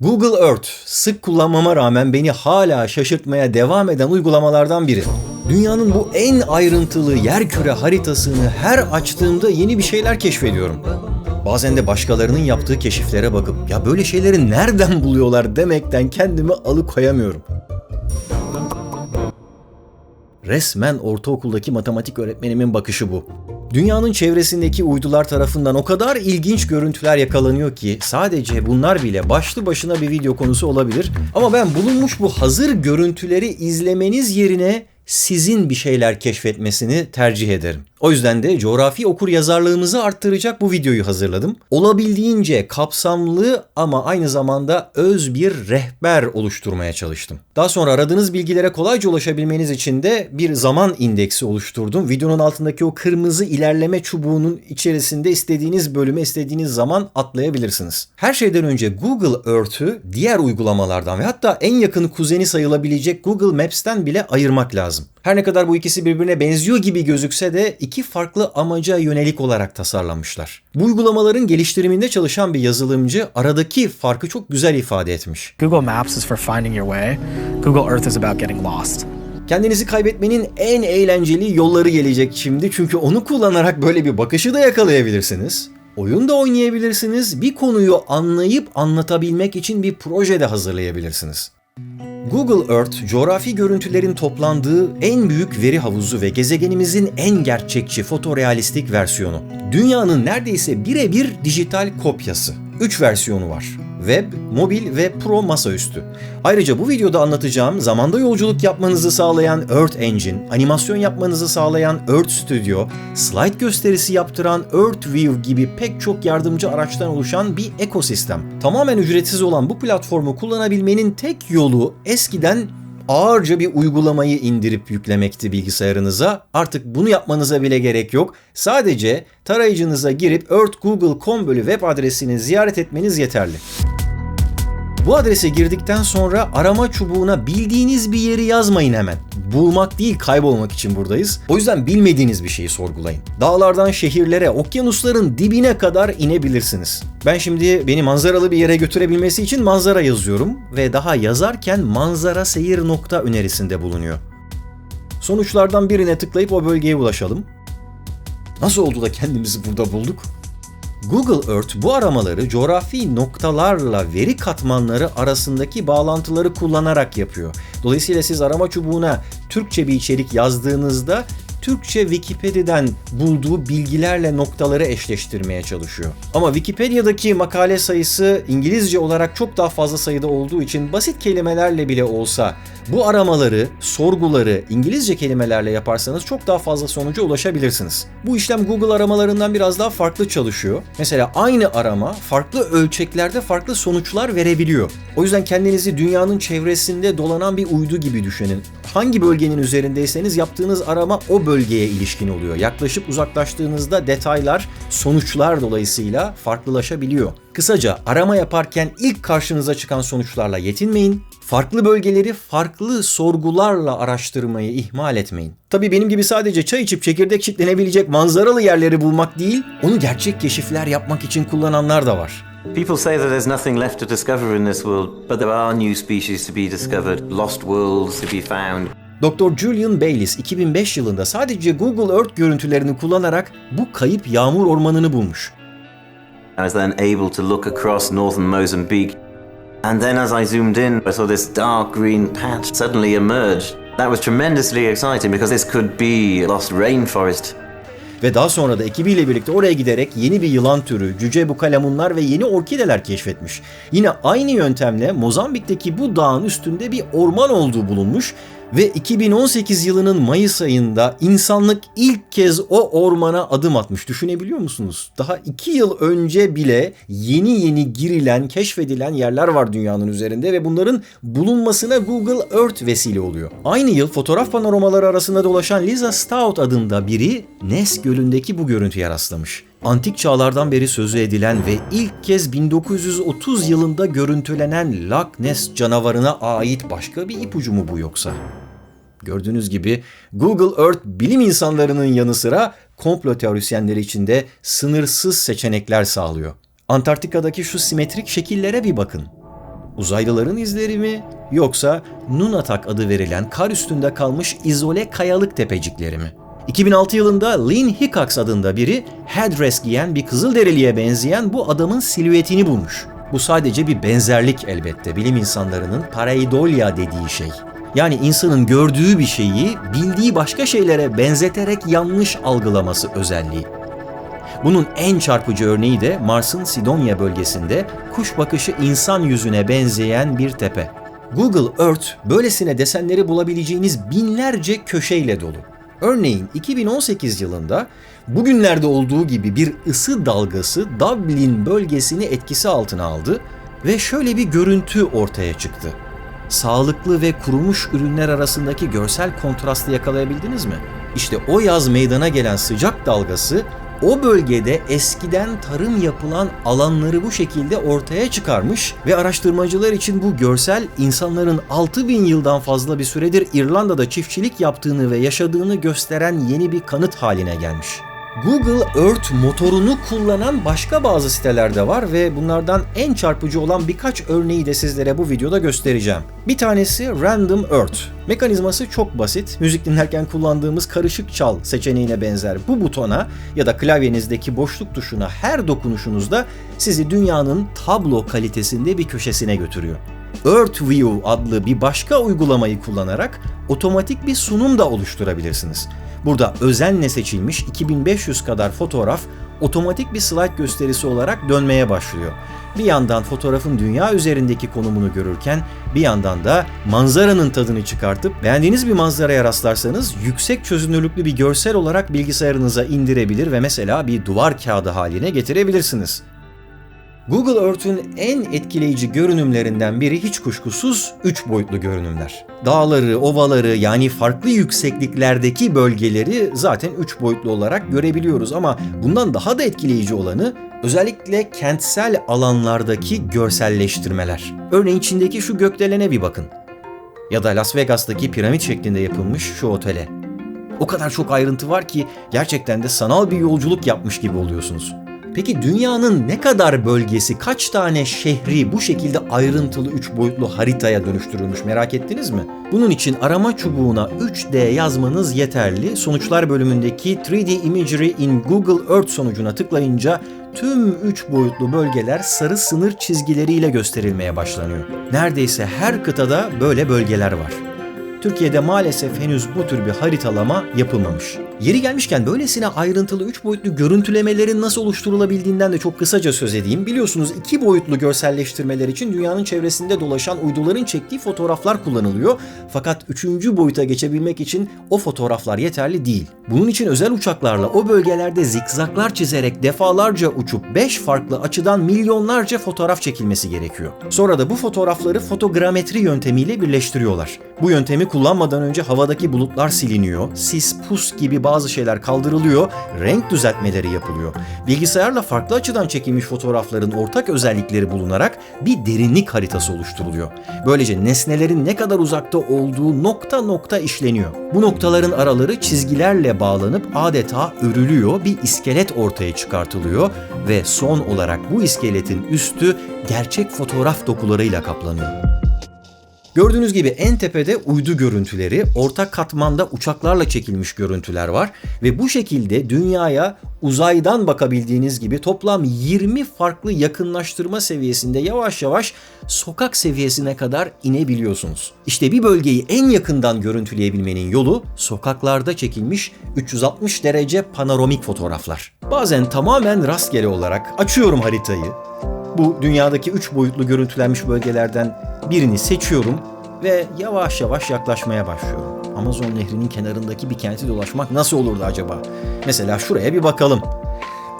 Google Earth sık kullanmama rağmen beni hala şaşırtmaya devam eden uygulamalardan biri. Dünyanın bu en ayrıntılı yerküre haritasını her açtığımda yeni bir şeyler keşfediyorum. Bazen de başkalarının yaptığı keşiflere bakıp ya böyle şeyleri nereden buluyorlar demekten kendimi alıkoyamıyorum. Resmen ortaokuldaki matematik öğretmenimin bakışı bu. Dünyanın çevresindeki uydular tarafından o kadar ilginç görüntüler yakalanıyor ki sadece bunlar bile başlı başına bir video konusu olabilir. Ama ben bulunmuş bu hazır görüntüleri izlemeniz yerine sizin bir şeyler keşfetmesini tercih ederim. O yüzden de coğrafi okur yazarlığımızı arttıracak bu videoyu hazırladım. Olabildiğince kapsamlı ama aynı zamanda öz bir rehber oluşturmaya çalıştım. Daha sonra aradığınız bilgilere kolayca ulaşabilmeniz için de bir zaman indeksi oluşturdum. Videonun altındaki o kırmızı ilerleme çubuğunun içerisinde istediğiniz bölüme istediğiniz zaman atlayabilirsiniz. Her şeyden önce Google Earth'ü diğer uygulamalardan ve hatta en yakın kuzeni sayılabilecek Google Maps'ten bile ayırmak lazım. Her ne kadar bu ikisi birbirine benziyor gibi gözükse de iki farklı amaca yönelik olarak tasarlanmışlar. Bu uygulamaların geliştiriminde çalışan bir yazılımcı aradaki farkı çok güzel ifade etmiş. Google Maps is for finding your way. Google Earth is about getting lost. Kendinizi kaybetmenin en eğlenceli yolları gelecek şimdi çünkü onu kullanarak böyle bir bakışı da yakalayabilirsiniz. Oyun da oynayabilirsiniz. Bir konuyu anlayıp anlatabilmek için bir proje de hazırlayabilirsiniz. Google Earth, coğrafi görüntülerin toplandığı en büyük veri havuzu ve gezegenimizin en gerçekçi fotorealistik versiyonu. Dünyanın neredeyse birebir dijital kopyası. 3 versiyonu var. Web, mobil ve Pro masaüstü. Ayrıca bu videoda anlatacağım zamanda yolculuk yapmanızı sağlayan Earth Engine, animasyon yapmanızı sağlayan Earth Studio, slide gösterisi yaptıran Earth View gibi pek çok yardımcı araçtan oluşan bir ekosistem. Tamamen ücretsiz olan bu platformu kullanabilmenin tek yolu eskiden ağırca bir uygulamayı indirip yüklemekti bilgisayarınıza. Artık bunu yapmanıza bile gerek yok. Sadece tarayıcınıza girip earthgoogle.com bölü web adresini ziyaret etmeniz yeterli. Bu adrese girdikten sonra arama çubuğuna bildiğiniz bir yeri yazmayın hemen. Bulmak değil kaybolmak için buradayız. O yüzden bilmediğiniz bir şeyi sorgulayın. Dağlardan şehirlere, okyanusların dibine kadar inebilirsiniz. Ben şimdi beni manzaralı bir yere götürebilmesi için manzara yazıyorum ve daha yazarken manzara seyir nokta önerisinde bulunuyor. Sonuçlardan birine tıklayıp o bölgeye ulaşalım. Nasıl oldu da kendimizi burada bulduk? Google Earth bu aramaları coğrafi noktalarla veri katmanları arasındaki bağlantıları kullanarak yapıyor. Dolayısıyla siz arama çubuğuna Türkçe bir içerik yazdığınızda Türkçe Wikipedia'dan bulduğu bilgilerle noktaları eşleştirmeye çalışıyor. Ama Wikipedia'daki makale sayısı İngilizce olarak çok daha fazla sayıda olduğu için basit kelimelerle bile olsa bu aramaları, sorguları İngilizce kelimelerle yaparsanız çok daha fazla sonuca ulaşabilirsiniz. Bu işlem Google aramalarından biraz daha farklı çalışıyor. Mesela aynı arama farklı ölçeklerde farklı sonuçlar verebiliyor. O yüzden kendinizi dünyanın çevresinde dolanan bir uydu gibi düşünün. Hangi bölgenin üzerindeyseniz yaptığınız arama o bölgeye ilişkin oluyor. Yaklaşıp uzaklaştığınızda detaylar, sonuçlar dolayısıyla farklılaşabiliyor. Kısaca arama yaparken ilk karşınıza çıkan sonuçlarla yetinmeyin. Farklı bölgeleri farklı sorgularla araştırmayı ihmal etmeyin. Tabii benim gibi sadece çay içip çekirdek çitlenebilecek manzaralı yerleri bulmak değil, onu gerçek keşifler yapmak için kullananlar da var. People say that there's nothing left to discover in this world, but there are new species to be discovered, lost worlds to be found. Dr. Julian Bayliss 2005 yılında sadece Google Earth görüntülerini kullanarak bu kayıp yağmur ormanını bulmuş. I was then able to look across northern Mozambique, and then as I zoomed in, I saw this dark green patch suddenly emerge. That was tremendously exciting because this could be lost rainforest. Ve daha sonra da ekibiyle birlikte oraya giderek yeni bir yılan türü, cüce bukalemunlar ve yeni orkideler keşfetmiş. Yine aynı yöntemle Mozambik'teki bu dağın üstünde bir orman olduğu bulunmuş ve 2018 yılının Mayıs ayında insanlık ilk kez o ormana adım atmış. Düşünebiliyor musunuz? Daha 2 yıl önce bile yeni yeni girilen, keşfedilen yerler var dünyanın üzerinde ve bunların bulunmasına Google Earth vesile oluyor. Aynı yıl fotoğraf panoramaları arasında dolaşan Lisa Stout adında biri Ness Gölü'ndeki bu görüntüye rastlamış. Antik çağlardan beri sözü edilen ve ilk kez 1930 yılında görüntülenen Loch Ness canavarına ait başka bir ipucu mu bu yoksa? Gördüğünüz gibi Google Earth bilim insanlarının yanı sıra komplo teorisyenleri için de sınırsız seçenekler sağlıyor. Antarktika'daki şu simetrik şekillere bir bakın. Uzaylıların izleri mi yoksa Nunatak adı verilen kar üstünde kalmış izole kayalık tepecikleri mi? 2006 yılında Lynn Hickox adında biri headdress giyen bir kızılderiliye benzeyen bu adamın silüetini bulmuş. Bu sadece bir benzerlik elbette bilim insanlarının pareidolia dediği şey. Yani insanın gördüğü bir şeyi bildiği başka şeylere benzeterek yanlış algılaması özelliği. Bunun en çarpıcı örneği de Mars'ın Sidonia bölgesinde kuş bakışı insan yüzüne benzeyen bir tepe. Google Earth böylesine desenleri bulabileceğiniz binlerce köşeyle dolu. Örneğin 2018 yılında bugünlerde olduğu gibi bir ısı dalgası Dublin bölgesini etkisi altına aldı ve şöyle bir görüntü ortaya çıktı. Sağlıklı ve kurumuş ürünler arasındaki görsel kontrastı yakalayabildiniz mi? İşte o yaz meydana gelen sıcak dalgası o bölgede eskiden tarım yapılan alanları bu şekilde ortaya çıkarmış ve araştırmacılar için bu görsel insanların 6000 yıldan fazla bir süredir İrlanda'da çiftçilik yaptığını ve yaşadığını gösteren yeni bir kanıt haline gelmiş. Google Earth motorunu kullanan başka bazı siteler de var ve bunlardan en çarpıcı olan birkaç örneği de sizlere bu videoda göstereceğim. Bir tanesi Random Earth. Mekanizması çok basit. Müzik dinlerken kullandığımız karışık çal seçeneğine benzer bu butona ya da klavyenizdeki boşluk tuşuna her dokunuşunuzda sizi dünyanın tablo kalitesinde bir köşesine götürüyor. Earth View adlı bir başka uygulamayı kullanarak otomatik bir sunum da oluşturabilirsiniz. Burada özenle seçilmiş 2500 kadar fotoğraf otomatik bir slide gösterisi olarak dönmeye başlıyor. Bir yandan fotoğrafın dünya üzerindeki konumunu görürken bir yandan da manzaranın tadını çıkartıp beğendiğiniz bir manzaraya rastlarsanız yüksek çözünürlüklü bir görsel olarak bilgisayarınıza indirebilir ve mesela bir duvar kağıdı haline getirebilirsiniz. Google Earth'ün en etkileyici görünümlerinden biri hiç kuşkusuz 3 boyutlu görünümler. Dağları, ovaları yani farklı yüksekliklerdeki bölgeleri zaten 3 boyutlu olarak görebiliyoruz ama bundan daha da etkileyici olanı özellikle kentsel alanlardaki görselleştirmeler. Örneğin Çin'deki şu gökdelene bir bakın. Ya da Las Vegas'taki piramit şeklinde yapılmış şu otele. O kadar çok ayrıntı var ki gerçekten de sanal bir yolculuk yapmış gibi oluyorsunuz. Peki dünyanın ne kadar bölgesi, kaç tane şehri bu şekilde ayrıntılı 3 boyutlu haritaya dönüştürülmüş merak ettiniz mi? Bunun için arama çubuğuna 3D yazmanız yeterli. Sonuçlar bölümündeki 3D Imagery in Google Earth sonucuna tıklayınca tüm 3 boyutlu bölgeler sarı sınır çizgileriyle gösterilmeye başlanıyor. Neredeyse her kıtada böyle bölgeler var. Türkiye'de maalesef henüz bu tür bir haritalama yapılmamış. Yeri gelmişken böylesine ayrıntılı 3 boyutlu görüntülemelerin nasıl oluşturulabildiğinden de çok kısaca söz edeyim. Biliyorsunuz 2 boyutlu görselleştirmeler için dünyanın çevresinde dolaşan uyduların çektiği fotoğraflar kullanılıyor. Fakat 3. boyuta geçebilmek için o fotoğraflar yeterli değil. Bunun için özel uçaklarla o bölgelerde zikzaklar çizerek defalarca uçup 5 farklı açıdan milyonlarca fotoğraf çekilmesi gerekiyor. Sonra da bu fotoğrafları fotogrametri yöntemiyle birleştiriyorlar. Bu yöntemi kullanmadan önce havadaki bulutlar siliniyor, sis, pus gibi bazı şeyler kaldırılıyor, renk düzeltmeleri yapılıyor. Bilgisayarla farklı açıdan çekilmiş fotoğrafların ortak özellikleri bulunarak bir derinlik haritası oluşturuluyor. Böylece nesnelerin ne kadar uzakta olduğu nokta nokta işleniyor. Bu noktaların araları çizgilerle bağlanıp adeta örülüyor, bir iskelet ortaya çıkartılıyor ve son olarak bu iskeletin üstü gerçek fotoğraf dokularıyla kaplanıyor. Gördüğünüz gibi en tepede uydu görüntüleri, orta katmanda uçaklarla çekilmiş görüntüler var ve bu şekilde dünyaya uzaydan bakabildiğiniz gibi toplam 20 farklı yakınlaştırma seviyesinde yavaş yavaş sokak seviyesine kadar inebiliyorsunuz. İşte bir bölgeyi en yakından görüntüleyebilmenin yolu sokaklarda çekilmiş 360 derece panoramik fotoğraflar. Bazen tamamen rastgele olarak açıyorum haritayı, bu dünyadaki 3 boyutlu görüntülenmiş bölgelerden birini seçiyorum ve yavaş yavaş yaklaşmaya başlıyorum. Amazon Nehri'nin kenarındaki bir kenti dolaşmak nasıl olurdu acaba? Mesela şuraya bir bakalım.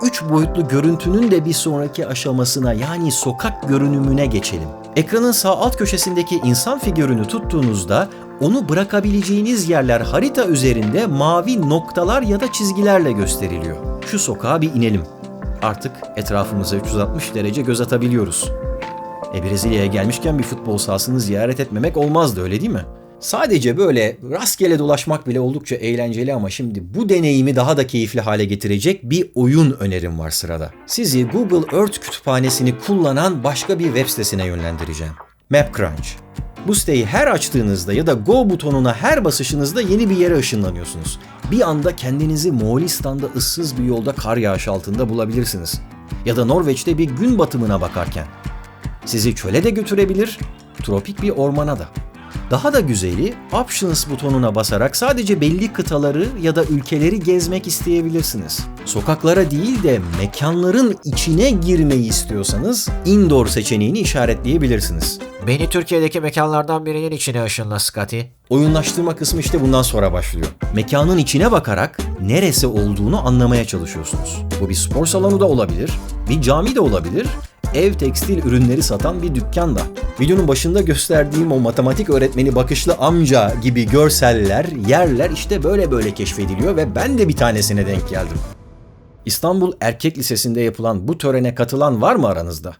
3 boyutlu görüntünün de bir sonraki aşamasına yani sokak görünümüne geçelim. Ekranın sağ alt köşesindeki insan figürünü tuttuğunuzda onu bırakabileceğiniz yerler harita üzerinde mavi noktalar ya da çizgilerle gösteriliyor. Şu sokağa bir inelim. Artık etrafımıza 360 derece göz atabiliyoruz. E Brezilya'ya gelmişken bir futbol sahasını ziyaret etmemek olmazdı öyle değil mi? Sadece böyle rastgele dolaşmak bile oldukça eğlenceli ama şimdi bu deneyimi daha da keyifli hale getirecek bir oyun önerim var sırada. Sizi Google Earth kütüphanesini kullanan başka bir web sitesine yönlendireceğim. MapCrunch. Bu siteyi her açtığınızda ya da Go butonuna her basışınızda yeni bir yere ışınlanıyorsunuz. Bir anda kendinizi Moğolistan'da ıssız bir yolda kar yağışı altında bulabilirsiniz. Ya da Norveç'te bir gün batımına bakarken. Sizi çöle de götürebilir, tropik bir ormana da. Daha da güzeli Options butonuna basarak sadece belli kıtaları ya da ülkeleri gezmek isteyebilirsiniz. Sokaklara değil de mekanların içine girmeyi istiyorsanız indoor seçeneğini işaretleyebilirsiniz. Beni Türkiye'deki mekanlardan birinin içine ışınla Scotty. Oyunlaştırma kısmı işte bundan sonra başlıyor. Mekanın içine bakarak neresi olduğunu anlamaya çalışıyorsunuz. Bu bir spor salonu da olabilir, bir cami de olabilir, ev tekstil ürünleri satan bir dükkan da. Videonun başında gösterdiğim o matematik öğretmeni bakışlı amca gibi görseller, yerler işte böyle böyle keşfediliyor ve ben de bir tanesine denk geldim. İstanbul Erkek Lisesi'nde yapılan bu törene katılan var mı aranızda?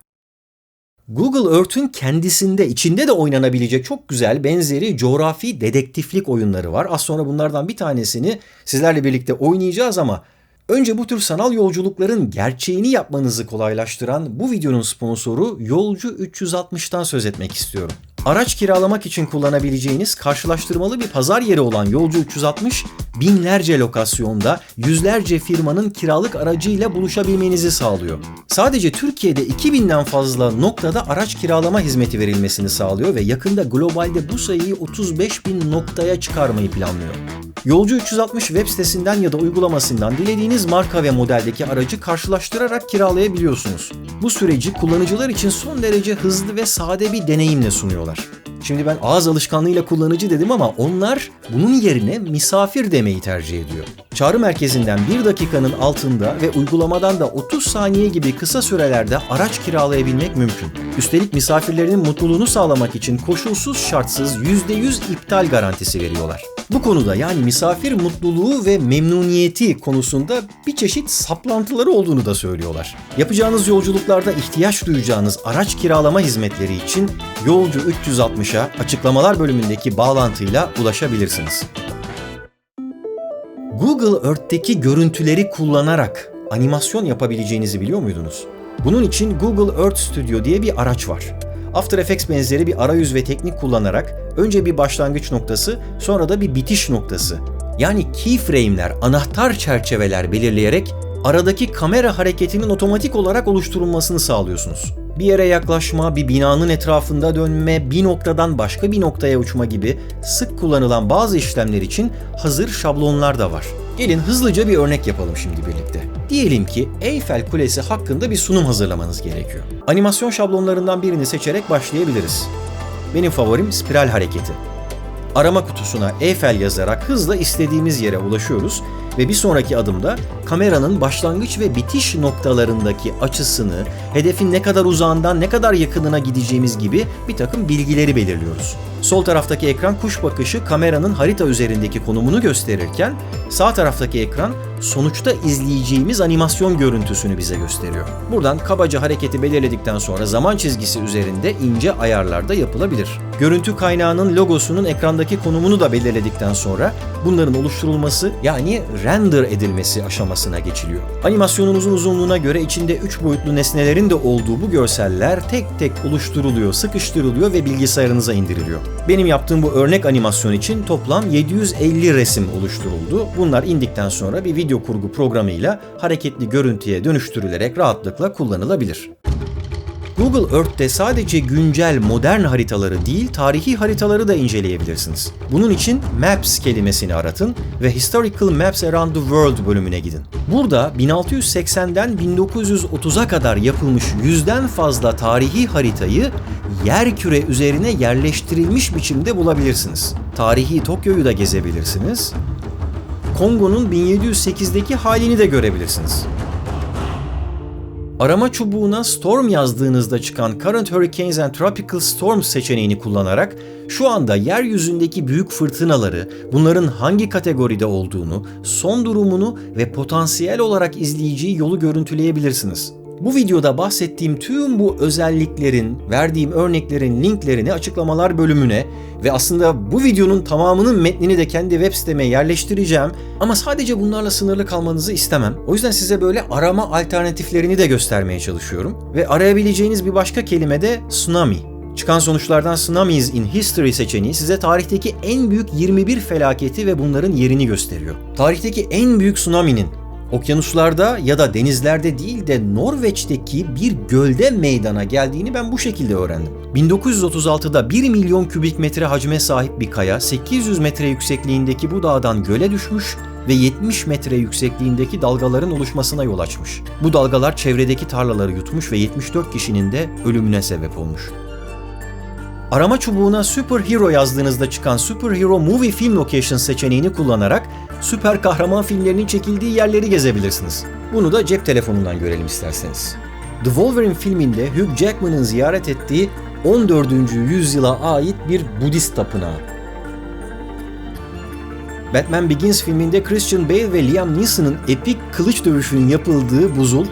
Google Earth'ün kendisinde, içinde de oynanabilecek çok güzel benzeri coğrafi dedektiflik oyunları var. Az sonra bunlardan bir tanesini sizlerle birlikte oynayacağız ama önce bu tür sanal yolculukların gerçeğini yapmanızı kolaylaştıran bu videonun sponsoru Yolcu 360'tan söz etmek istiyorum. Araç kiralamak için kullanabileceğiniz karşılaştırmalı bir pazar yeri olan Yolcu 360, binlerce lokasyonda yüzlerce firmanın kiralık aracıyla buluşabilmenizi sağlıyor. Sadece Türkiye'de 2000'den fazla noktada araç kiralama hizmeti verilmesini sağlıyor ve yakında globalde bu sayıyı 35 bin noktaya çıkarmayı planlıyor. Yolcu 360 web sitesinden ya da uygulamasından dilediğiniz marka ve modeldeki aracı karşılaştırarak kiralayabiliyorsunuz. Bu süreci kullanıcılar için son derece hızlı ve sade bir deneyimle sunuyorlar. Şimdi ben ağız alışkanlığıyla kullanıcı dedim ama onlar bunun yerine misafir demeyi tercih ediyor. Çağrı merkezinden 1 dakikanın altında ve uygulamadan da 30 saniye gibi kısa sürelerde araç kiralayabilmek mümkün. Üstelik misafirlerinin mutluluğunu sağlamak için koşulsuz şartsız %100 iptal garantisi veriyorlar. Bu konuda yani misafir mutluluğu ve memnuniyeti konusunda bir çeşit saplantıları olduğunu da söylüyorlar. Yapacağınız yolculuklarda ihtiyaç duyacağınız araç kiralama hizmetleri için Yolcu 360'a açıklamalar bölümündeki bağlantıyla ulaşabilirsiniz. Google Earth'teki görüntüleri kullanarak animasyon yapabileceğinizi biliyor muydunuz? Bunun için Google Earth Studio diye bir araç var. After Effects benzeri bir arayüz ve teknik kullanarak önce bir başlangıç noktası, sonra da bir bitiş noktası. Yani keyframe'ler, anahtar çerçeveler belirleyerek aradaki kamera hareketinin otomatik olarak oluşturulmasını sağlıyorsunuz. Bir yere yaklaşma, bir binanın etrafında dönme, bir noktadan başka bir noktaya uçma gibi sık kullanılan bazı işlemler için hazır şablonlar da var. Gelin hızlıca bir örnek yapalım şimdi birlikte. Diyelim ki Eyfel Kulesi hakkında bir sunum hazırlamanız gerekiyor. Animasyon şablonlarından birini seçerek başlayabiliriz. Benim favorim spiral hareketi. Arama kutusuna Eiffel yazarak hızla istediğimiz yere ulaşıyoruz ve bir sonraki adımda kameranın başlangıç ve bitiş noktalarındaki açısını, hedefin ne kadar uzağından ne kadar yakınına gideceğimiz gibi bir takım bilgileri belirliyoruz. Sol taraftaki ekran kuş bakışı kameranın harita üzerindeki konumunu gösterirken sağ taraftaki ekran sonuçta izleyeceğimiz animasyon görüntüsünü bize gösteriyor. Buradan kabaca hareketi belirledikten sonra zaman çizgisi üzerinde ince ayarlar da yapılabilir. Görüntü kaynağının logosunun ekrandaki konumunu da belirledikten sonra bunların oluşturulması yani render edilmesi aşamasına geçiliyor. Animasyonunuzun uzunluğuna göre içinde 3 boyutlu nesnelerin de olduğu bu görseller tek tek oluşturuluyor, sıkıştırılıyor ve bilgisayarınıza indiriliyor. Benim yaptığım bu örnek animasyon için toplam 750 resim oluşturuldu. Bunlar indikten sonra bir video kurgu programıyla hareketli görüntüye dönüştürülerek rahatlıkla kullanılabilir. Google Earth'te sadece güncel modern haritaları değil, tarihi haritaları da inceleyebilirsiniz. Bunun için Maps kelimesini aratın ve Historical Maps Around the World bölümüne gidin. Burada 1680'den 1930'a kadar yapılmış yüzden fazla tarihi haritayı yer küre üzerine yerleştirilmiş biçimde bulabilirsiniz. Tarihi Tokyo'yu da gezebilirsiniz. Kongo'nun 1708'deki halini de görebilirsiniz. Arama çubuğuna Storm yazdığınızda çıkan Current Hurricanes and Tropical Storms seçeneğini kullanarak şu anda yeryüzündeki büyük fırtınaları, bunların hangi kategoride olduğunu, son durumunu ve potansiyel olarak izleyeceği yolu görüntüleyebilirsiniz. Bu videoda bahsettiğim tüm bu özelliklerin, verdiğim örneklerin linklerini açıklamalar bölümüne ve aslında bu videonun tamamının metnini de kendi web siteme yerleştireceğim ama sadece bunlarla sınırlı kalmanızı istemem. O yüzden size böyle arama alternatiflerini de göstermeye çalışıyorum ve arayabileceğiniz bir başka kelime de tsunami. Çıkan sonuçlardan Tsunamis in History seçeneği size tarihteki en büyük 21 felaketi ve bunların yerini gösteriyor. Tarihteki en büyük tsunami'nin okyanuslarda ya da denizlerde değil de Norveç'teki bir gölde meydana geldiğini ben bu şekilde öğrendim. 1936'da 1 milyon kübik metre hacme sahip bir kaya 800 metre yüksekliğindeki bu dağdan göle düşmüş ve 70 metre yüksekliğindeki dalgaların oluşmasına yol açmış. Bu dalgalar çevredeki tarlaları yutmuş ve 74 kişinin de ölümüne sebep olmuş. Arama çubuğuna Superhero yazdığınızda çıkan Superhero Movie Film Location seçeneğini kullanarak süper kahraman filmlerinin çekildiği yerleri gezebilirsiniz. Bunu da cep telefonundan görelim isterseniz. The Wolverine filminde Hugh Jackman'ın ziyaret ettiği 14. yüzyıla ait bir Budist tapınağı. Batman Begins filminde Christian Bale ve Liam Neeson'ın epik kılıç dövüşünün yapıldığı buzul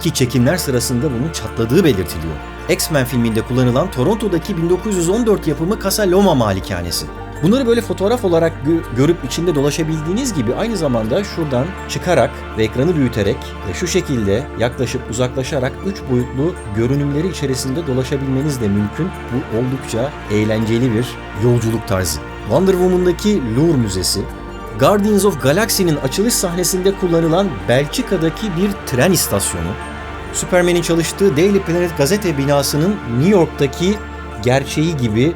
ki çekimler sırasında bunun çatladığı belirtiliyor. X-Men filminde kullanılan Toronto'daki 1914 yapımı Casa Loma malikanesi. Bunları böyle fotoğraf olarak gö- görüp içinde dolaşabildiğiniz gibi aynı zamanda şuradan çıkarak ve ekranı büyüterek ve şu şekilde yaklaşıp uzaklaşarak 3 boyutlu görünümleri içerisinde dolaşabilmeniz de mümkün. Bu oldukça eğlenceli bir yolculuk tarzı. Wonder Woman'daki Louvre Müzesi, Guardians of Galaxy'nin açılış sahnesinde kullanılan Belçika'daki bir tren istasyonu, Superman'in çalıştığı Daily Planet gazete binasının New York'taki gerçeği gibi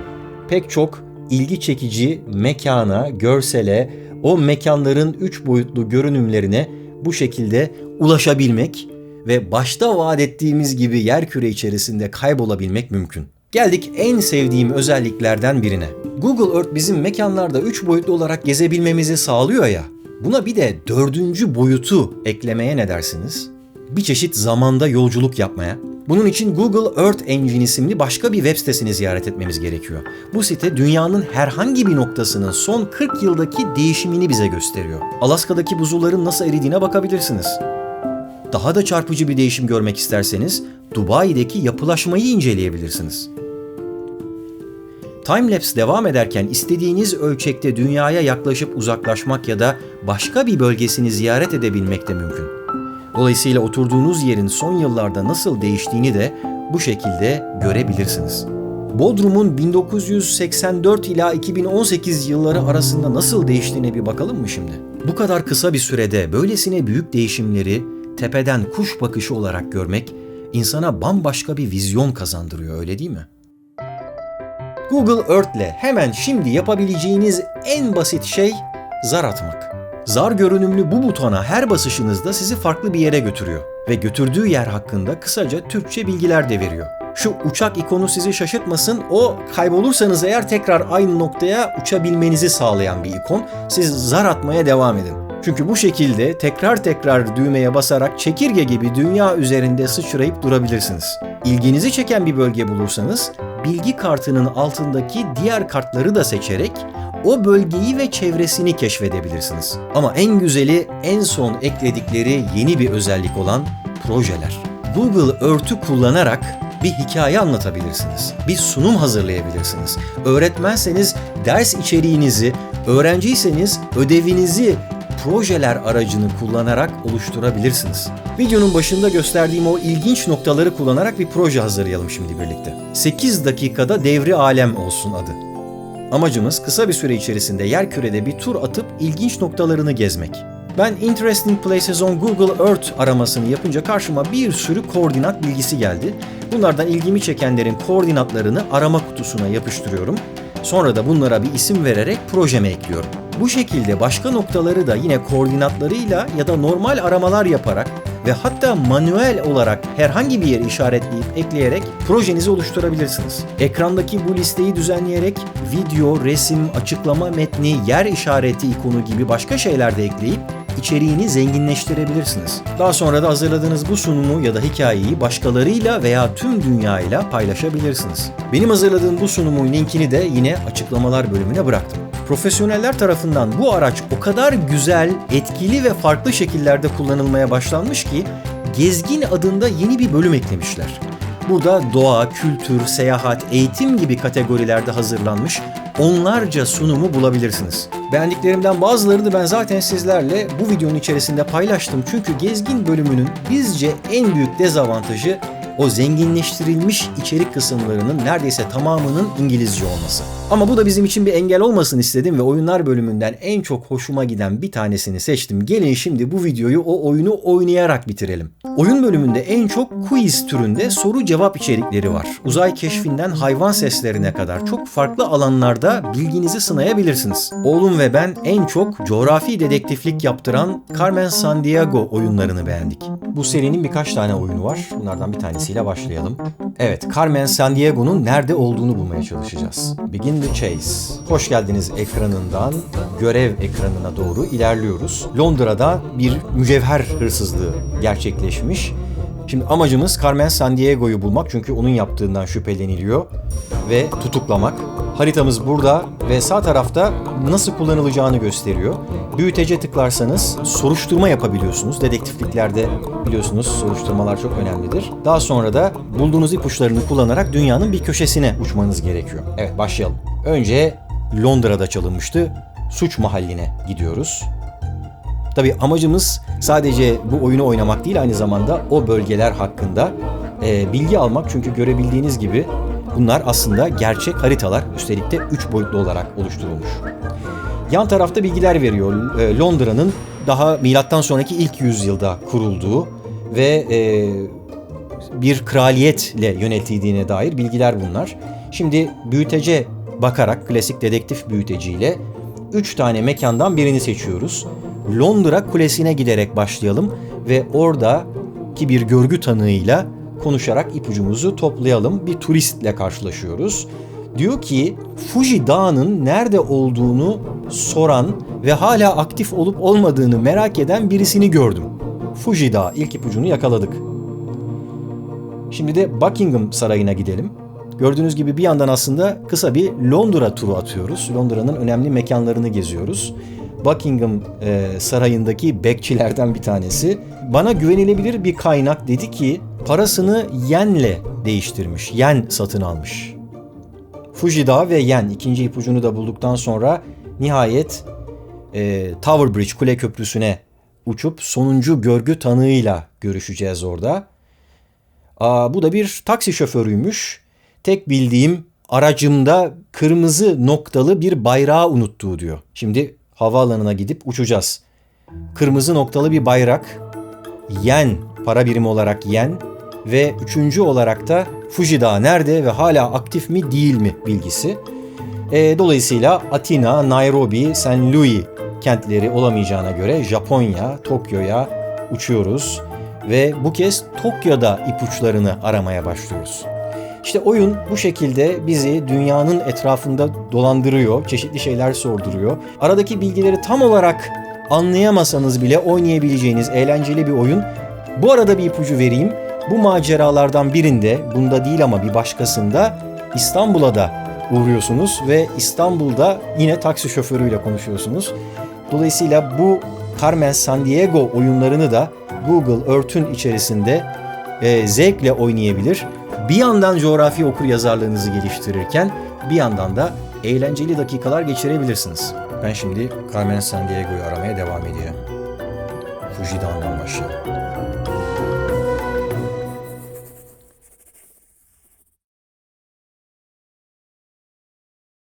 pek çok ilgi çekici mekana, görsele, o mekanların üç boyutlu görünümlerine bu şekilde ulaşabilmek ve başta vaat ettiğimiz gibi yerküre içerisinde kaybolabilmek mümkün. Geldik en sevdiğim özelliklerden birine. Google Earth bizim mekanlarda 3 boyutlu olarak gezebilmemizi sağlıyor ya. Buna bir de dördüncü boyutu eklemeye ne dersiniz? Bir çeşit zamanda yolculuk yapmaya. Bunun için Google Earth Engine isimli başka bir web sitesini ziyaret etmemiz gerekiyor. Bu site dünyanın herhangi bir noktasının son 40 yıldaki değişimini bize gösteriyor. Alaska'daki buzulların nasıl eridiğine bakabilirsiniz. Daha da çarpıcı bir değişim görmek isterseniz Dubai'deki yapılaşmayı inceleyebilirsiniz. Timelapse devam ederken istediğiniz ölçekte dünyaya yaklaşıp uzaklaşmak ya da başka bir bölgesini ziyaret edebilmek de mümkün. Dolayısıyla oturduğunuz yerin son yıllarda nasıl değiştiğini de bu şekilde görebilirsiniz. Bodrum'un 1984 ila 2018 yılları arasında nasıl değiştiğine bir bakalım mı şimdi? Bu kadar kısa bir sürede böylesine büyük değişimleri tepeden kuş bakışı olarak görmek insana bambaşka bir vizyon kazandırıyor öyle değil mi? Google Earth'le hemen şimdi yapabileceğiniz en basit şey zar atmak. Zar görünümlü bu butona her basışınızda sizi farklı bir yere götürüyor ve götürdüğü yer hakkında kısaca Türkçe bilgiler de veriyor. Şu uçak ikonu sizi şaşırtmasın. O kaybolursanız eğer tekrar aynı noktaya uçabilmenizi sağlayan bir ikon. Siz zar atmaya devam edin. Çünkü bu şekilde tekrar tekrar düğmeye basarak çekirge gibi dünya üzerinde sıçrayıp durabilirsiniz. İlginizi çeken bir bölge bulursanız bilgi kartının altındaki diğer kartları da seçerek o bölgeyi ve çevresini keşfedebilirsiniz. Ama en güzeli en son ekledikleri yeni bir özellik olan projeler. Google Earth'ü kullanarak bir hikaye anlatabilirsiniz. Bir sunum hazırlayabilirsiniz. Öğretmenseniz ders içeriğinizi, öğrenciyseniz ödevinizi projeler aracını kullanarak oluşturabilirsiniz. Videonun başında gösterdiğim o ilginç noktaları kullanarak bir proje hazırlayalım şimdi birlikte. 8 dakikada devri alem olsun adı. Amacımız kısa bir süre içerisinde yerkürede bir tur atıp ilginç noktalarını gezmek. Ben Interesting Places on Google Earth aramasını yapınca karşıma bir sürü koordinat bilgisi geldi. Bunlardan ilgimi çekenlerin koordinatlarını arama kutusuna yapıştırıyorum. Sonra da bunlara bir isim vererek projeme ekliyorum. Bu şekilde başka noktaları da yine koordinatlarıyla ya da normal aramalar yaparak ve hatta manuel olarak herhangi bir yeri işaretleyip ekleyerek projenizi oluşturabilirsiniz. Ekrandaki bu listeyi düzenleyerek video, resim, açıklama metni, yer işareti ikonu gibi başka şeyler de ekleyip içeriğini zenginleştirebilirsiniz. Daha sonra da hazırladığınız bu sunumu ya da hikayeyi başkalarıyla veya tüm dünyayla paylaşabilirsiniz. Benim hazırladığım bu sunumun linkini de yine açıklamalar bölümüne bıraktım. Profesyoneller tarafından bu araç o kadar güzel, etkili ve farklı şekillerde kullanılmaya başlanmış ki Gezgin adında yeni bir bölüm eklemişler. Burada doğa, kültür, seyahat, eğitim gibi kategorilerde hazırlanmış onlarca sunumu bulabilirsiniz. Beğendiklerimden bazılarını ben zaten sizlerle bu videonun içerisinde paylaştım. Çünkü gezgin bölümünün bizce en büyük dezavantajı o zenginleştirilmiş içerik kısımlarının neredeyse tamamının İngilizce olması. Ama bu da bizim için bir engel olmasın istedim ve oyunlar bölümünden en çok hoşuma giden bir tanesini seçtim. Gelin şimdi bu videoyu o oyunu oynayarak bitirelim. Oyun bölümünde en çok quiz türünde soru cevap içerikleri var. Uzay keşfinden hayvan seslerine kadar çok farklı alanlarda bilginizi sınayabilirsiniz. Oğlum ve ben en çok coğrafi dedektiflik yaptıran Carmen Sandiego oyunlarını beğendik. Bu serinin birkaç tane oyunu var. Bunlardan bir tanesiyle başlayalım. Evet, Carmen Sandiego'nun nerede olduğunu bulmaya çalışacağız. Begin the Chase. Hoş geldiniz ekranından görev ekranına doğru ilerliyoruz. Londra'da bir mücevher hırsızlığı gerçekleşmiş. Şimdi amacımız Carmen Sandiego'yu bulmak çünkü onun yaptığından şüpheleniliyor ve tutuklamak. Haritamız burada ve sağ tarafta nasıl kullanılacağını gösteriyor. Büyütece tıklarsanız soruşturma yapabiliyorsunuz. Dedektifliklerde biliyorsunuz soruşturmalar çok önemlidir. Daha sonra da bulduğunuz ipuçlarını kullanarak dünyanın bir köşesine uçmanız gerekiyor. Evet başlayalım. Önce Londra'da çalınmıştı. Suç mahalline gidiyoruz. Tabii amacımız sadece bu oyunu oynamak değil aynı zamanda o bölgeler hakkında e, bilgi almak. Çünkü görebildiğiniz gibi bunlar aslında gerçek haritalar. Üstelik de 3 boyutlu olarak oluşturulmuş. Yan tarafta bilgiler veriyor. E, Londra'nın daha milattan sonraki ilk yüzyılda kurulduğu ve e, bir kraliyetle yönetildiğine dair bilgiler bunlar. Şimdi büyütece bakarak klasik dedektif büyüteciyle 3 tane mekandan birini seçiyoruz. Londra Kulesi'ne giderek başlayalım ve oradaki bir görgü tanığıyla konuşarak ipucumuzu toplayalım. Bir turistle karşılaşıyoruz. Diyor ki Fuji Dağı'nın nerede olduğunu soran ve hala aktif olup olmadığını merak eden birisini gördüm. Fuji Dağı ilk ipucunu yakaladık. Şimdi de Buckingham Sarayı'na gidelim. Gördüğünüz gibi bir yandan aslında kısa bir Londra turu atıyoruz. Londra'nın önemli mekanlarını geziyoruz. Buckingham e, Sarayı'ndaki bekçilerden bir tanesi bana güvenilebilir bir kaynak dedi ki parasını yenle değiştirmiş. Yen satın almış. Fuji Dağı ve yen ikinci ipucunu da bulduktan sonra nihayet e, Tower Bridge Kule Köprüsü'ne uçup sonuncu görgü tanığıyla görüşeceğiz orada. Aa, bu da bir taksi şoförüymüş. Tek bildiğim aracımda kırmızı noktalı bir bayrağı unuttuğu diyor. Şimdi havaalanına gidip uçacağız. Kırmızı noktalı bir bayrak, yen para birimi olarak yen ve üçüncü olarak da Fuji Dağı nerede ve hala aktif mi değil mi bilgisi. E, dolayısıyla Atina, Nairobi, St. Louis kentleri olamayacağına göre Japonya, Tokyo'ya uçuyoruz ve bu kez Tokyo'da ipuçlarını aramaya başlıyoruz. İşte oyun bu şekilde bizi dünyanın etrafında dolandırıyor, çeşitli şeyler sorduruyor. Aradaki bilgileri tam olarak anlayamasanız bile oynayabileceğiniz eğlenceli bir oyun. Bu arada bir ipucu vereyim. Bu maceralardan birinde, bunda değil ama bir başkasında İstanbul'a da uğruyorsunuz ve İstanbul'da yine taksi şoförüyle konuşuyorsunuz. Dolayısıyla bu Carmen Sandiego oyunlarını da Google Earth'ün içerisinde e, zevkle oynayabilir. Bir yandan coğrafi okur yazarlığınızı geliştirirken bir yandan da eğlenceli dakikalar geçirebilirsiniz. Ben şimdi Carmen Sandiego'yu aramaya devam ediyorum. Fuji Dağı'ndan.